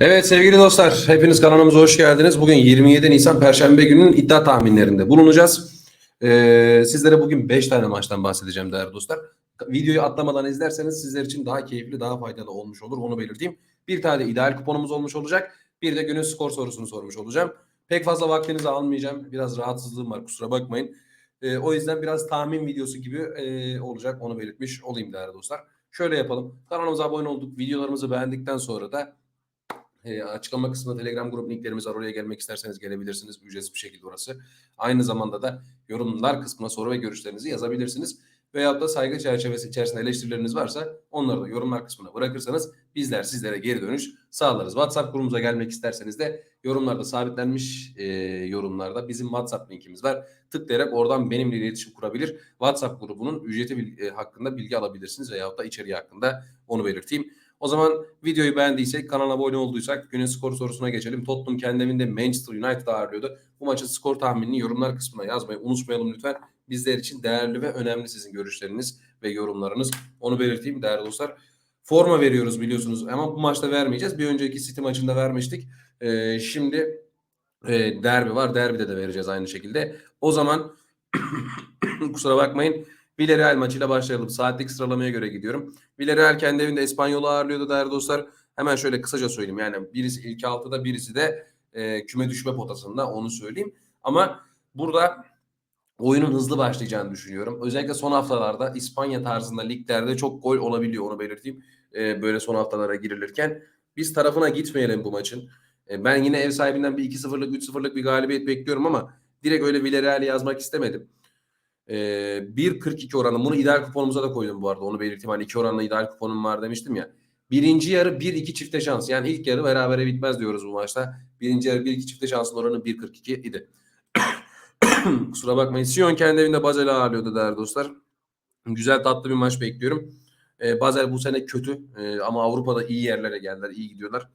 Evet sevgili dostlar, hepiniz kanalımıza hoş geldiniz. Bugün 27 Nisan Perşembe gününün iddia tahminlerinde bulunacağız. Ee, sizlere bugün 5 tane maçtan bahsedeceğim değerli dostlar. Videoyu atlamadan izlerseniz sizler için daha keyifli, daha faydalı olmuş olur. Onu belirteyim. Bir tane de ideal kuponumuz olmuş olacak. Bir de günün skor sorusunu sormuş olacağım. Pek fazla vaktinizi almayacağım. Biraz rahatsızlığım var kusura bakmayın. Ee, o yüzden biraz tahmin videosu gibi e, olacak. Onu belirtmiş olayım değerli dostlar. Şöyle yapalım. Kanalımıza abone olduk. Videolarımızı beğendikten sonra da e, açıklama kısmında Telegram grup linklerimiz var. Oraya gelmek isterseniz gelebilirsiniz. Ücretsiz bir şekilde orası. Aynı zamanda da yorumlar kısmına soru ve görüşlerinizi yazabilirsiniz. Veyahut da saygı çerçevesi içerisinde eleştirileriniz varsa onları da yorumlar kısmına bırakırsanız bizler sizlere geri dönüş sağlarız. WhatsApp grubumuza gelmek isterseniz de yorumlarda sabitlenmiş e, yorumlarda bizim WhatsApp linkimiz var. Tıklayarak oradan benimle iletişim kurabilir. WhatsApp grubunun ücreti bil- e, hakkında bilgi alabilirsiniz veyahut da içeriği hakkında onu belirteyim. O zaman videoyu beğendiysek, kanala abone olduysak günün skor sorusuna geçelim. Tottenham kendi evinde Manchester United ağırlıyordu. Bu maçın skor tahminini yorumlar kısmına yazmayı unutmayalım lütfen. Bizler için değerli ve önemli sizin görüşleriniz ve yorumlarınız. Onu belirteyim değerli dostlar. Forma veriyoruz biliyorsunuz ama bu maçta vermeyeceğiz. Bir önceki City maçında vermiştik. Ee, şimdi e, derbi var. Derbide de vereceğiz aynı şekilde. O zaman kusura bakmayın. Villarreal maçıyla başlayalım. Saatlik sıralamaya göre gidiyorum. Villarreal kendi evinde İspanyol'u ağırlıyordu değerli dostlar. Hemen şöyle kısaca söyleyeyim. Yani birisi ilk altıda birisi de e, küme düşme potasında onu söyleyeyim. Ama burada oyunun hızlı başlayacağını düşünüyorum. Özellikle son haftalarda İspanya tarzında liglerde çok gol olabiliyor onu belirteyim. E, böyle son haftalara girilirken. Biz tarafına gitmeyelim bu maçın. E, ben yine ev sahibinden bir 2-0'lık 3-0'lık bir galibiyet bekliyorum ama direkt öyle Villarreal'i yazmak istemedim. Ee, 1.42 oranı. Bunu ideal kuponumuza da koydum bu arada. Onu belirteyim. Hani 2 oranla ideal kuponum var demiştim ya. Birinci yarı 1-2 çifte şans. Yani ilk yarı berabere bitmez diyoruz bu maçta. Birinci yarı 1-2 çifte şansın oranı 1.42 idi. Kusura bakmayın. Sion kendi evinde Basel'i ağırlıyordu değerli dostlar. Güzel tatlı bir maç bekliyorum. Ee, Basel bu sene kötü Ee, ama Avrupa'da iyi yerlere geldiler. iyi gidiyorlar.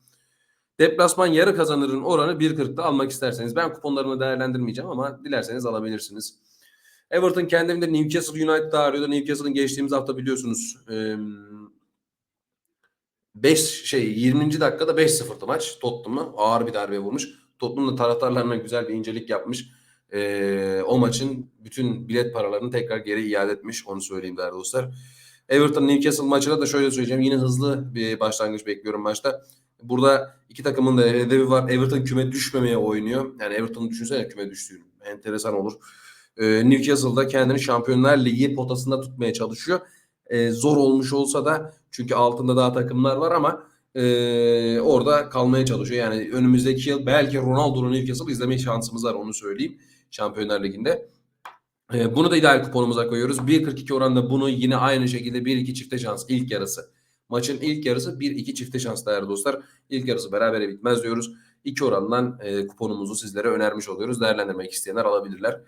Deplasman yarı kazanırın oranı 1.40'da almak isterseniz. Ben kuponlarımı değerlendirmeyeceğim ama dilerseniz alabilirsiniz. Everton kendi evinde Newcastle United'da ağırıyordu. Newcastle'ın geçtiğimiz hafta biliyorsunuz 5 şey 20. dakikada 5-0'dı maç. Tottenham'ı ağır bir darbe vurmuş. Tottenham da taraftarlarına güzel bir incelik yapmış. Ee, o maçın bütün bilet paralarını tekrar geri iade etmiş. Onu söyleyeyim değerli dostlar. Everton Newcastle maçına da şöyle söyleyeceğim. Yine hızlı bir başlangıç bekliyorum maçta. Burada iki takımın da hedefi var. Everton küme düşmemeye oynuyor. Yani Everton'u düşünsene küme düştüğünü. Enteresan olur. Ee, Newcastle'da kendini Şampiyonlar Ligi potasında tutmaya çalışıyor. Ee, zor olmuş olsa da çünkü altında daha takımlar var ama e, orada kalmaya çalışıyor. Yani önümüzdeki yıl belki Ronaldo'nun Newcastle izleme şansımız var onu söyleyeyim Şampiyonlar Ligi'nde. Ee, bunu da ideal kuponumuza koyuyoruz. 1.42 oranda bunu yine aynı şekilde 1-2 çifte şans ilk yarısı. Maçın ilk yarısı 1-2 çifte şans değerli dostlar. İlk yarısı berabere bitmez diyoruz. İki orandan e, kuponumuzu sizlere önermiş oluyoruz. Değerlendirmek isteyenler alabilirler.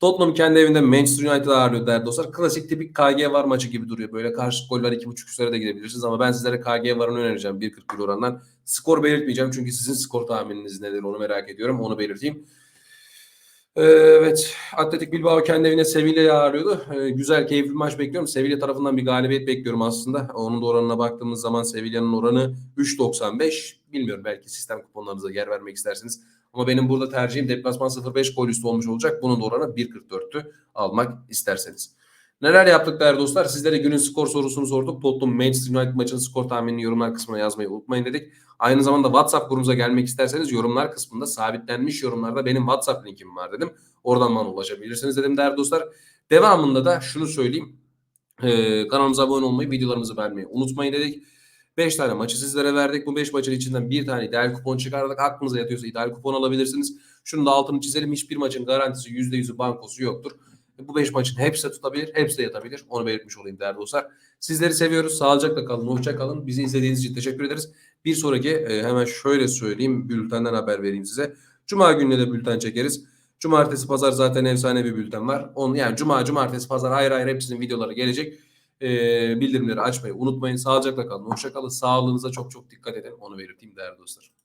Tottenham kendi evinde Manchester United ağırlıyor değerli dostlar. Klasik tipik KG var maçı gibi duruyor. Böyle karşılık goller 2.5 üstlere de gidebilirsiniz ama ben sizlere KG varını önereceğim 1.41 orandan. Skor belirtmeyeceğim çünkü sizin skor tahmininiz nedir onu merak ediyorum. Onu belirteyim. Evet, Atletik Bilbao kendi evine Sevilla'yı ağırlıyordu. Ee, güzel, keyifli bir maç bekliyorum. Sevilla tarafından bir galibiyet bekliyorum aslında. Onun da oranına baktığımız zaman Sevilla'nın oranı 3.95. Bilmiyorum belki sistem kuponlarınıza yer vermek istersiniz. Ama benim burada tercihim deplasman 0.5 gol üstü olmuş olacak. Bunun da oranı 1.44'tü almak isterseniz. Neler yaptık değerli dostlar? Sizlere günün skor sorusunu sorduk. Tottenham Manchester United maçının skor tahminini yorumlar kısmına yazmayı unutmayın dedik. Aynı zamanda WhatsApp grubumuza gelmek isterseniz yorumlar kısmında sabitlenmiş yorumlarda benim WhatsApp linkim var dedim. Oradan bana ulaşabilirsiniz dedim değerli dostlar. Devamında da şunu söyleyeyim. Ee, kanalımıza abone olmayı, videolarımızı beğenmeyi unutmayın dedik. 5 tane maçı sizlere verdik. Bu 5 maçın içinden bir tane ideal kupon çıkardık. Aklınıza yatıyorsa ideal kupon alabilirsiniz. Şunu da altını çizelim. Hiçbir maçın garantisi %100'ü bankosu yoktur. Bu 5 maçın hepsi de tutabilir, hepsi de yatabilir. Onu belirtmiş olayım değerli dostlar. Sizleri seviyoruz. Sağlıcakla kalın, hoşça kalın. Bizi izlediğiniz için teşekkür ederiz. Bir sonraki e, hemen şöyle söyleyeyim. Bültenden haber vereyim size. Cuma gününe de bülten çekeriz. Cumartesi, pazar zaten efsane bir bülten var. Onu, yani cuma, cumartesi, pazar ayrı ayrı hepsinin videoları gelecek. E, bildirimleri açmayı unutmayın. Sağlıcakla kalın, hoşça kalın. Sağlığınıza çok çok dikkat edin. Onu belirteyim değerli dostlar.